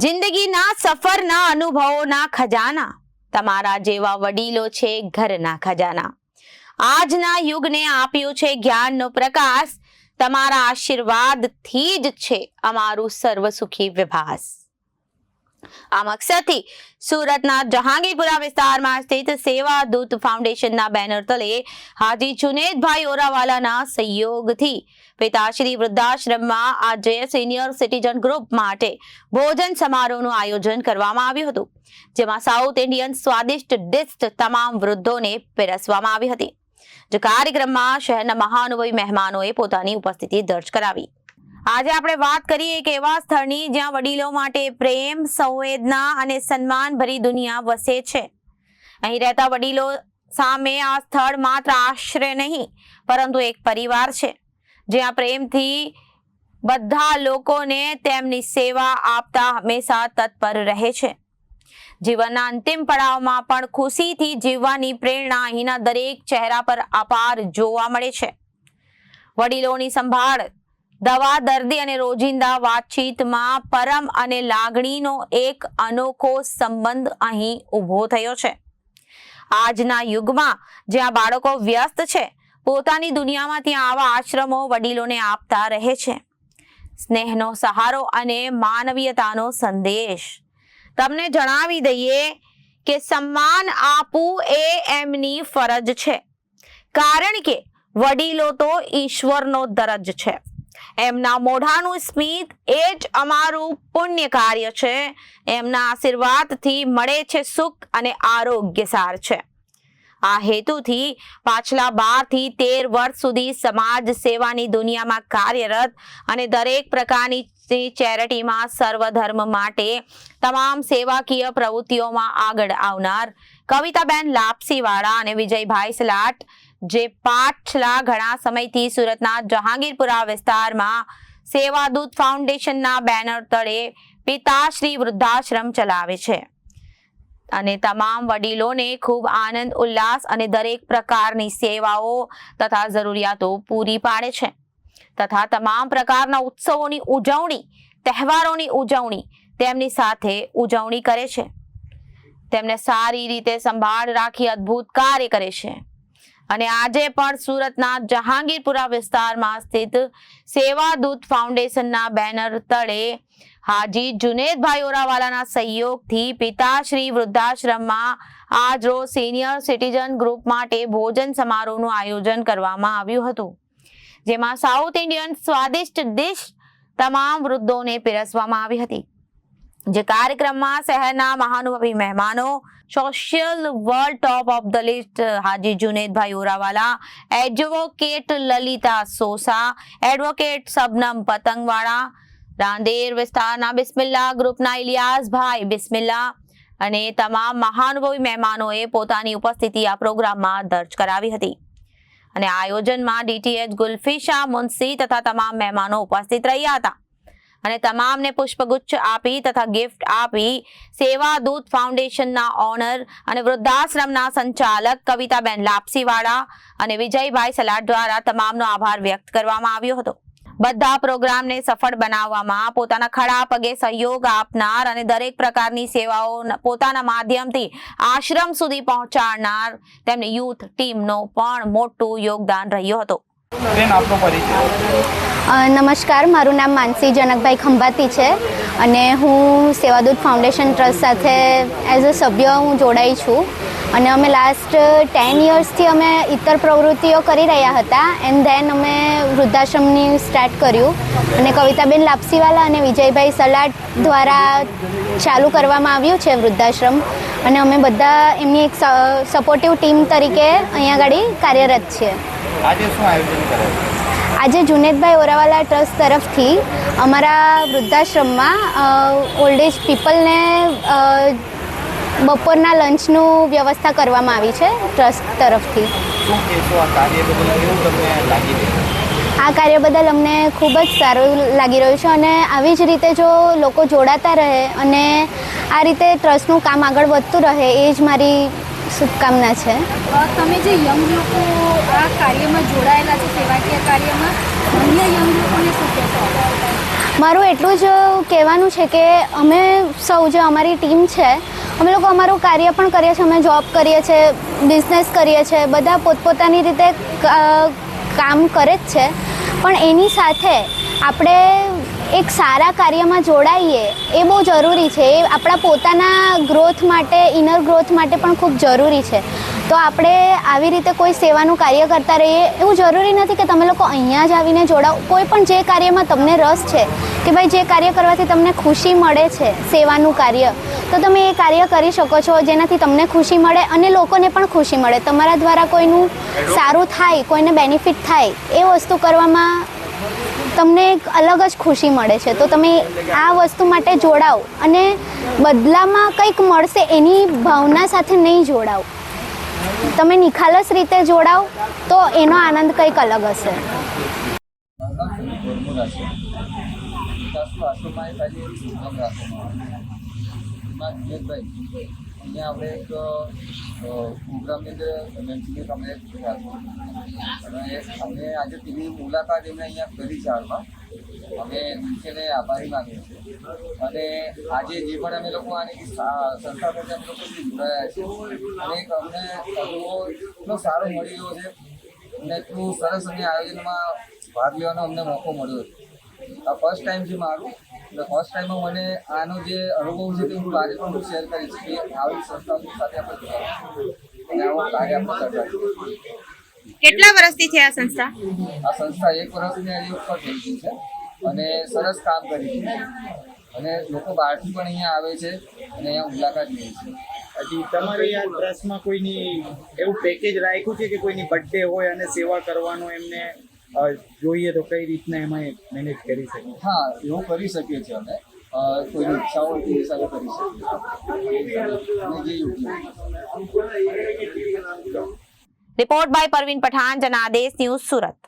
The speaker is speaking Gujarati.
જિંદગીના સફરના અનુભવોના ખજાના. તમારા જેવા વડીલો છે ઘરના ખજાના. આજના યુગને આપ્યું છે જ્ઞાનનો પ્રકાશ. તમારા આશીર્વાદથી જ છે અમારું સર્વસુખી વિભાસ. આ મકસદથી સુરતના જહાંગીરપુરા વિસ્તારમાં સ્થિત સેવા દૂત ફાઉન્ડેશનના બેનર તલે હાજી જુનેદભાઈ ઓરાવાલાના સહયોગથી પિતાશ્રી વૃદ્ધાશ્રમમાં આજે સિનિયર સિટીઝન ગ્રુપ માટે ભોજન સમારોહનું આયોજન કરવામાં આવ્યું હતું, જેમાં સાઉથ ઇન્ડિયન સ્વાદિષ્ટ ડિશ તમામ વૃદ્ધોને પીરસવામાં આવી હતી. જે કાર્યક્રમમાં શહેરના મહાનુભાવી મહેમાનોએ પોતાની ઉપસ્થિતિ દર્જ કરાવી. આજે આપણે વાત કરીએ એક એવા સ્થળની જ્યાં વડીલો માટે પ્રેમ, સંવેદના અને સન્માન ભરી દુનિયા વસે છે. અહીં રહેતા વડીલો સામે આ સ્થળ માત્ર આશ્રય નહીં, પરંતુ એક પરિવાર છે. જ્યાં પ્રેમથી બધા લોકોને તેમની સેવા આપતા હંમેશા તત્પર રહે છે. જીવનના અંતિમ પડાવમાં પણ ખુશીથી જીવવાની પ્રેરણા અહીંના દરેક ચહેરા પર અપાર જોવા મળે છે. વડીલોની સંભાળ દવા, દર્દી અને રોજિંદા વાતચીતમાં પરમ અને લાગણીનો એક અનોખો સંબંધ અહીં ઊભો થયો છે. આજના યુગમાં જ્યાં બાળકો વ્યસ્ત છે, પોતાની દુનિયામાં ત્યાં આવા આશ્રમો વડીલોને આપતા રહે છે. સ્નેહનો સહારો અને માનવીયતાનો સંદેશ. તમને જણાવી દઈએ કે સન્માન આપવું એ એમની ફરજ છે. કારણ કે વડીલો તો ઈશ્વરનો દરજ છે. એમના મોઢાનું સ્મિત એ જ અમારું પુણ્ય કાર્ય છે. એમના આશીર્વાદથી મળે છે સુખ અને આરોગ્ય સાર છે. આ હેતુથી પાછલા બારથી તેર વર્ષ સુધી સમાજ સેવાની દુનિયામાં કાર્યરત અને દરેક પ્રકારની ચેરિટીમાં સર્વધર્મ માટે તમામ સેવાકીય પ્રવૃત્તિઓમાં આગળ આવનાર કવિતાબેન લાપસીવાળા અને વિજયભાઈ સલાટ જે પાછલા ઘણા સમયથી સુરતના જહાંગીરપુરા વિસ્તારમાં સેવાદૂત ફાઉન્ડેશનના બેનર તળે પિતાશ્રી વૃદ્ધાશ્રમ ચલાવે છે. અને તમામ વડીલોને ખૂબ આનંદ, ઉલ્લાસ અને દરેક પ્રકારની સેવાઓ તથા જરૂરિયાતો પૂરી પાડે છે. તથા તમામ પ્રકારના ઉત્સવોની ઉજવણી, તહેવારોની ઉજવણી તેમની સાથે ઉજવણી કરે છે. તેમને સારી રીતે સંભાળ રાખી અદ્ભુત કાર્ય કરે છે. અને આજે પણ સુરતના જહાંગીરપુરા વિસ્તારમાં સ્થિત સેવાદૂત ફાઉન્ડેશનના બેનર તળે હાજી જુનેદભાઈ ઓરાવાલાના સહયોગથી પિતાશ્રી વૃદ્ધાશ્રમમાં આજ સિનિયર સિટીઝન ગ્રુપ માટે ભોજન સમારોહનું આયોજન કરવામાં આવ્યું હતું, જેમાં સાઉથ ઇન્ડિયન સ્વાદિષ્ટ ડિશ તમામ વૃદ્ધોને પીરસવામાં આવી હતી. જે કાર્યક્રમમાં શહેરના મહાનુભાવી મહેમાનો social world top of the list Haji Junedbhai Orawala advocate Lalita Sosa advocate Shabnam Patangwala, Rander વિસ્તારના બિસ્મિલ્લા ગ્રુપના ઇલિયાસભાઈ બિસ્મિલ્લા અને તમામ મહાનુભાવી મહેમાનોએ પોતાની ઉપસ્થિતિ આ પ્રોગ્રામમાં દર્જ કરાવી હતી. અને આયોજનમાં ડીટીએચ ગુલ્ફીશા મુનસી તથા તમામ મહેમાનો ઉપસ્થિત રહ્યા હતા. અને તમામને પુષ્પગુચ્છ આપી તથા ગિફ્ટ આપી સેવા દૂત ફાઉન્ડેશનના ઓનર અને વૃદ્ધાશ્રમના સંચાલક કવિતાબેન લાપસીવાળા અને વિજયભાઈ સલાટ દ્વારા તમામનો આભાર વ્યક્ત કરવામાં આવ્યો હતો. બધા પ્રોગ્રામને સફળ બનાવવામાં પોતાના ખડા પગે સહયોગ આપનાર અને દરેક પ્રકારની સેવાઓ પોતાના માધ્યમથી આશ્રમ સુધી પહોંચાડનાર તેમની યુથ ટીમનો પણ મોટું યોગદાન રહ્યો હતો. નમસ્કાર, મારું નામ માનસી જનકભાઈ ખંભાતી છે અને હું સેવાદૂત ફાઉન્ડેશન ટ્રસ્ટ સાથે એઝ અ સભ્ય હું જોડાઈ છું. અને અમે લાસ્ટ ટેન યર્સથી અમે ઇતર પ્રવૃત્તિઓ કરી રહ્યા હતા એન્ડ ધેન અમે વૃદ્ધાશ્રમની સ્ટાર્ટ કર્યું. અને કવિતાબેન લાપસીવાલા અને વિજયભાઈ સલાટ દ્વારા ચાલુ કરવામાં આવ્યું છે વૃદ્ધાશ્રમ. અને અમે બધા એમની એક સપોર્ટિવ ટીમ તરીકે અહીંયા આગળ કાર્યરત છીએ. આજે શું આયોજન કરે આજે જુનેદભાઈ ઓરાવાલા ટ્રસ્ટ તરફથી અમારા વૃદ્ધાશ્રમમાં ઓલ્ડ એજ પીપલને બપોરના લંચનું વ્યવસ્થા કરવામાં આવી છે ટ્રસ્ટ તરફથી. આ કાર્ય બદલ અમને ખૂબ જ સારું લાગી રહ્યું છે અને આવી જ રીતે જો લોકો જોડાતા રહે અને આ રીતે ટ્રસ્ટનું કામ આગળ વધતું રહે એ જ મારી શુભકામના છે. તમે જે યંગ લોકો આ કાર્યમાં જોડાયેલા છે સેવાકીય કાર્યમાં અન્ય યંગ લોકોને શું કહેશો? મારું એટલું જ કહેવાનું છે કે અમે સૌ જે અમારી ટીમ છે અમે લોકો અમારું કાર્ય પણ કરીએ છીએ અમે જોબ કરીએ છીએ બિઝનેસ કરીએ છીએ બધા પોતપોતાની રીતે કામ કરે જ છે. પણ એની સાથે આપણે એક સારા કાર્યમાં જોડાઈએ, એ બહુ જરૂરી છે. એ આપણા પોતાના ગ્રોથ માટે ઇનર ગ્રોથ માટે પણ ખૂબ જરૂરી છે. તો આપણે આવી રીતે કોઈ સેવાનું કાર્ય કરતા રહીએ, એવું જરૂરી નથી કે તમે લોકો અહીંયા જ આવીને જોડાઓ. કોઈ પણ જે કાર્યમાં તમને રસ છે, કે ભાઈ જે કાર્ય કરવાથી તમને ખુશી મળે છે, સેવાનું કાર્ય, તો તમે એ કાર્ય કરી શકો છો, જેનાથી તમને ખુશી મળે અને લોકોને પણ ખુશી મળે. તમારા દ્વારા કોઈનું સારું થાય, કોઈને બેનિફિટ થાય, એ વસ્તુ કરવામાં તમને એક અલગ જ ખુશી મળે છે. તો તમે આ વસ્તુ માટે જોડાઓ અને બદલામાં કંઈક મળશે એની ભાવના સાથે નહીં જોડાઓ. તમે નિખાલસ રીતે જોડાઓ તો એનો આનંદ કંઈક અલગ હશે. વિકાસનો અહીંયા આપણે એક પ્રોગ્રામની અંદર મેન્સિંગ અમે અને અમે આજે તેની મુલાકાત એમને અહીંયા કરી હાલમાં. અમે નીચેને આભારી માનીએ છીએ. અને આજે જે પણ અમે લોકો આની સંસ્થા સાથે અમે લોકો જોડાયા છે, અને એક અમને અનુભવ એટલો સારો મળી રહ્યો છે, અને એટલું સરસ અમે આયોજનમાં ભાગ લેવાનો અમને મોકો મળ્યો છે. આ ફર્સ્ટ ટાઈમ છે મારું. એટલે ફર્સ્ટ ટાઈમમાં મને આનો જે અનુભવ છે તે હું આજે પણ હું શેર કરીશ કે આવી સંસ્થાઓ સાથે આપણે અને આવો કાર્ય આપણે કરતા કેટલા વર્ષથી છે આ સંસ્થા? આ સંસ્થા એક વર્ષની અહીં ઉપર થઈ ગઈ છે અને સરસ કામ કરી છે. અને લોકો બહારથી પણ અહીંયા આવે છે અને અહીંયા મુલાકાત લે છે. હજી તમારે આ ટ્રસ્ટમાં કોઈની એવું પેકેજ રાખ્યું છે કે કોઈની બર્થડે હોય અને સેવા કરવાનો એમને જોઈએ તો કઈ રીતના એમાં મેનેજ કરી શકે? હા એવું કરી શકીએ છીએ અમે. અ, કોઈની ઈચ્છા હોય તે હિસાબે કરી શકીએ અને જે યોગ્ય હોય. Report by Parveen Pathan Janadesh news Surat